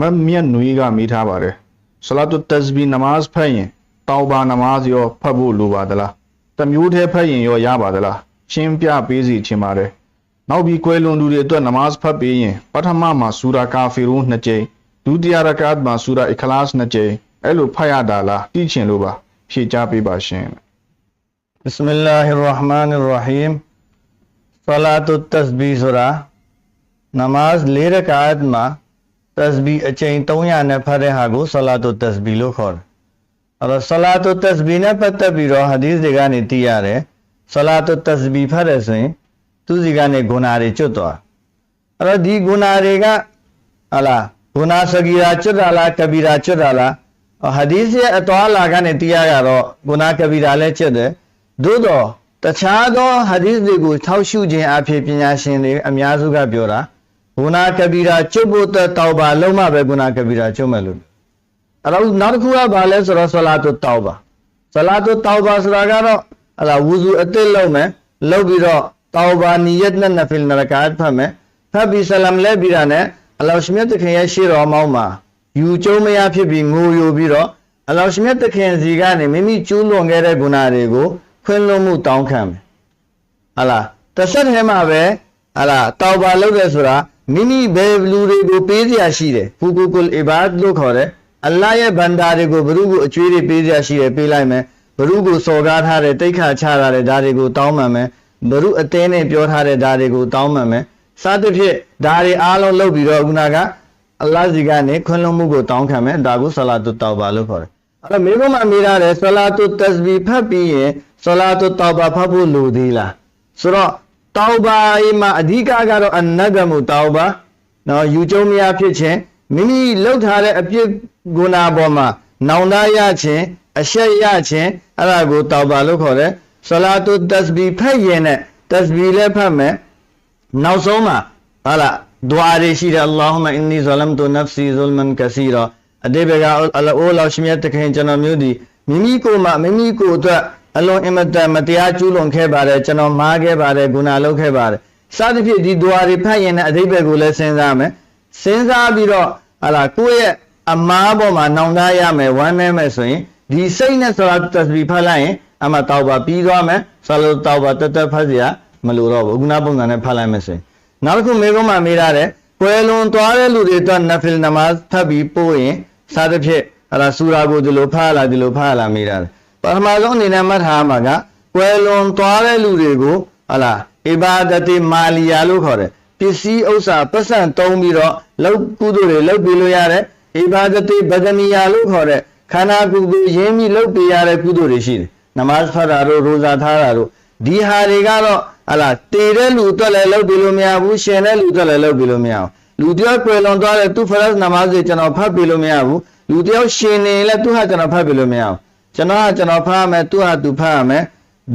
မတ်မြတ်နွေကမေးထားပါတယ်ဆလာတုတက်ဇဘီနမတ်ဖတ်ရင်တောက်ပါနမတ်ရောဖတ်ဖို့လိုပါသလားတစ်မျိုးတည်းဖတ်ရင်ရောရပါသလားရှင်းပြပေးစီချင်ပါတယ်နောက်ပြီးကွယ်လွန်သူတွေအတွက်နမတ်ဖတ်ပေးရင်ပထမမှာဆူရာကာဖီရူနှစ်ကြိမ်ဒုတိယရကတ်မှာဆူရာအခလာစ်နှစ်ကြိမ်အဲ့လိုဖတ်ရတာလားသိချင်လို့ပါဖြေချပေးပါရှင် بسم الله الرحمن الرحیم صلات التسبیحဆိုတာနမ တ်၄ရကာတ်မှာတစဘီအချိန်300နဲ့ဖတ်တဲ့ဟာကိုဆလာတုတစဘီလို့ခေါ်တယ်။အဲ့တော့ဆလာတုတစဘီနဲ့ပတ်သက်ပြီးတော့ဟာဒီသ်တွေကနေသိရတယ်။ဆလာတုတစဘီဖတ်ရဆိုရင်သူစီကနေဂုဏတွေကျွတ်သွား။အဲ့တော့ဒီဂုဏတွေကဟာလားဂုဏစဂီရာကျွတ်တာလားကဘီရာကျွတ်တာလားဟာဒီသ်ရဲ့အတော်လာကနေသိရကြတော့ဂုဏကဘီရာလည်းကျွတ်တယ်။သို့တော့တခြားသောဟာဒီသ်တွေကိုထောက်ရှုခြင်းအဖြစ်ပညာရှင်တွေအများစုကပြောတာ ဂုဏကဘီရာကျွတ်ဖို့တက်တောက်ပါလုံးမပဲဂုဏကဘီရာကျွတ်မယ်လို့အဲ့တော့နောက်တစ်ခုကဘာလဲဆိုတော့ဆလာတုတောက်ပါဆလာတုတောက်ပါဆိုတာကတော့ဟလာဝူဇူအစ်စ်လုံးမယ်လုပ်ပြီးတော့တောက်ပါနီယတ်နဲ့နဖီလ်နရကာတ်ဖတ်မယ်ဖတ်ပြီးဆလမ်လဲပြီးတာနဲ့အလောရှမြတ်တခင်ရဲ့ရှေ့တော်မောင်းမှာယူကျုံမရဖြစ်ပြီးငိုယိုပြီးတော့အလောရှမြတ်တခင်စီကနေမိမိကျူးလွန်ခဲ့တဲ့ဂုဏတွေကိုခွင့်လွှတ်မှုတောင်းခံမယ်ဟာလားတစ်ဆက်တည်းမှာပဲဟာလားတောက်ပါလုပ်တယ်ဆိုတာ မိမိဘယ်လူတွေကိုပေးစရာရှိတယ်ဖူကူကုလ်အီဘာဒ်လို့ခေါ်တယ်အလ္လာဟ်ရဲ့ဘန္တာတွေကိုဘုရုကိုအကျွေးတွေပေးစရာရှိတယ်ပေးလိုက်မယ်ဘုရုကိုစော်ကားထားတဲ့တိတ်ခါချထားတဲ့ဒါတွေကိုတောင်းပန်မယ်ဘုရုအတင်းနဲ့ပြောထားတဲ့ဒါတွေကိုတောင်းပန်မယ်စသဖြင့်ဒါတွေအားလုံးလုပ်ပြီးတော့ခုနကအလ္လာဟ်စီကနေခွင့်လွှတ်မှုကိုတောင်းခံမယ်ဒါကိုဆလာတုတောဘာလို့ခေါ်တယ်အဲ့တော့မိဘမမေးရတယ်ဆလာတုတစဘီဖတ်ပြီးရင်ဆလာတုတောဘာဖတ်ဖို့လိုသေးလားဆိုတော့ တောဘာအိမ်မှာအဓိကကတော့အနဂမုတောဘာနော်ယူကျုံမရဖြစ်ခြင်းမိမိလှုပ်ထားတဲ့အပြစ်ဂုဏပေါ်မှာနောင်တရခြင်းအရှက်ရခြင်းအဲ့ဒါကိုတောဘာလို့ခေါ်တယ်ဆလာတုတစဘီဖတ်ရင်နဲ့တစဘီလည်းဖတ်မယ်နောက်ဆုံးမှာဟာလားဒွါတွေရှိတယ်အလ္လာဟ်မအင်နီဇလမ်တုနဖ်စီဇုလ်မန်ကစီရာအတေဘကအလအိုလောရှင်မြတ်တခင်ကျွန်တော်မျိုးဒီမိမိကိုယ်မှာမိမိကိုယ်အတွက် အလွန်အင်မတန်မတရားကျူးလွန်ခဲ့ပါတယ်ကျွန်တော်မားခဲ့ပါတယ်ဂုဏလုပ်ခဲ့ပါတယ်စသဖြင့်ဒီဒွါတွေဖတ်ရင်လည်းအတိပ္ပယ်ကိုလည်းစဉ်းစားမယ်စဉ်းစားပြီးတော့ဟာလာကိုယ့်ရဲ့အမားပေါ်မှာနောင်တရမယ်ဝမ်းနေမယ်ဆိုရင်ဒီစိတ်နဲ့ဆလာတသဘီဖတ်လိုက်ရင်အမှတောက်ပါပြီးသွားမယ်ဆလာတောက်ပါတက်တက်ဖတ်စရာမလိုတော့ဘူးခုနပုံစံနဲ့ဖတ်လိုက်မယ်ဆိုရင်နောက်တစ်ခုမေကုန်းမှာမေးရတယ်ကွယ်လွန်သွားတဲ့လူတွေအတွက်နဖီလ်နမတ်ဖတ်ပြီးပို့ရင်စသဖြင့်ဟာလာဆူရာကိုဒီလိုဖတ်လာဒီလိုဖတ်လာမေးရတယ် ပထမဆုံးအနေနဲ့မှတ်ထားမှာကကွယ်လွန်သွားတဲ့လူတွေကိုဟာလားအဘာဒတိမာလီယာလို့ခေါ်တယ်ပစ္စည်းဥစ္စာပတ်စံတုံးပြီးတော့လောက်ကုသိုလ်တွေလောက်ပြီးလို့ရတယ်အဘာဒတိဗဒနီယာလို့ခေါ်တဲ့ခန္ဓာကိုယ်ကိုရင်းပြီးလောက်ပြီးရတဲ့ကုသိုလ်တွေရှိတယ်နမတ်ဖတ်တာတို့ရိုဇာထားတာတို့ဒီဟာတွေကတော့ဟာလားတည်တဲ့လူအတွက်လည်းလောက်ပြီးလို့မရဘူးရှင်တဲ့လူအတွက်လည်းလောက်ပြီးလို့မရဘူးလူတယောက်ကွယ်လွန်သွားတဲ့သူဖရတ်နမတ်တွေကျွန်တော်ဖတ်ပြီးလို့မရဘူးလူတယောက်ရှင်နေလဲသူဟာကျွန်တော်ဖတ်ပြီးလို့မရဘူး ကျွန်တော်ကကျွန်တော်ဖတ်ရမယ်သူဟာသူဖတ်ရမယ်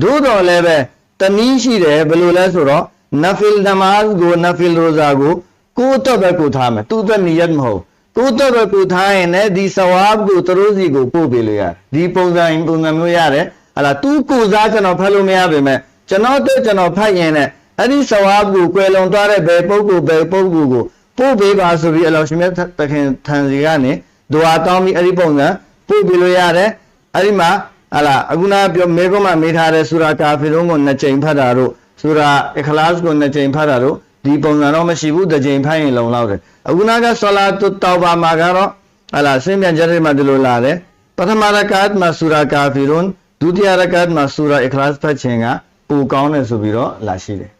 သို့တော်လည်းပဲတနည်းရှိတယ်ဘယ်လိုလဲဆိုတော့နဖီလ်နမတ်ကိုနဖီလ်ရိုဇာကိုကိုယ့်အတွက်ပဲကိုထားမယ်သူ့အတွက်နီယတ်မဟုတ်ကိုယ့်အတွက်ပဲကိုထားရင်လည်းဒီဆဝါဘ်ကိုသူတို့စီကိုပို့ပေးလို့ရတယ်ဒီပုံစံပုံစံမျိုးရတယ်ဟာလားသူကိုစားကျွန်တော်ဖတ်လို့မရပါမယ်ကျွန်တော်တို့ကျွန်တော်ဖတ်ရင်လည်းအဲ့ဒီဆဝါဘ်ကိုကွယ်လွန်သွားတဲ့ဘယ်ပုဂ္ဂိုလ်ဘယ်ပုဂ္ဂိုလ်ကိုပို့ပေးပါဆိုပြီးအလောရှင်မြတ်တခင်ထံစီကနေဒွါတောင်းပြီးအဲ့ဒီပုံစံပို့ပေးလို့ရတယ် အဲ့ဒီမှာဟာလားအခုနပြောမေကုန်းမှာမေးထားတဲ့ဆူရာကာဖီရုံးကိုနှစ်ကြိမ်ဖတ်တာတို့ဆူရာအခလာစ်ကိုနှစ်ကြိမ်ဖတ်တာတို့ဒီပုံစံတော့မရှိဘူးတစ်ကြိမ်ဖတ်ရင်လုံလောက်တယ်အခုနကဆလာတုတောဘာမှာကတော့ဟာလားစင်ပြန်ကြတဲ့မှာဒီလိုလာတယ်ပထမရကတ်မှာဆူရာကာဖီရုံးဒုတိယရကတ်မှာဆူရာအခလာစ်ဖတ်ခြင်းကပိုကောင်းတယ်ဆိုပြီးတော့လာရှိတယ်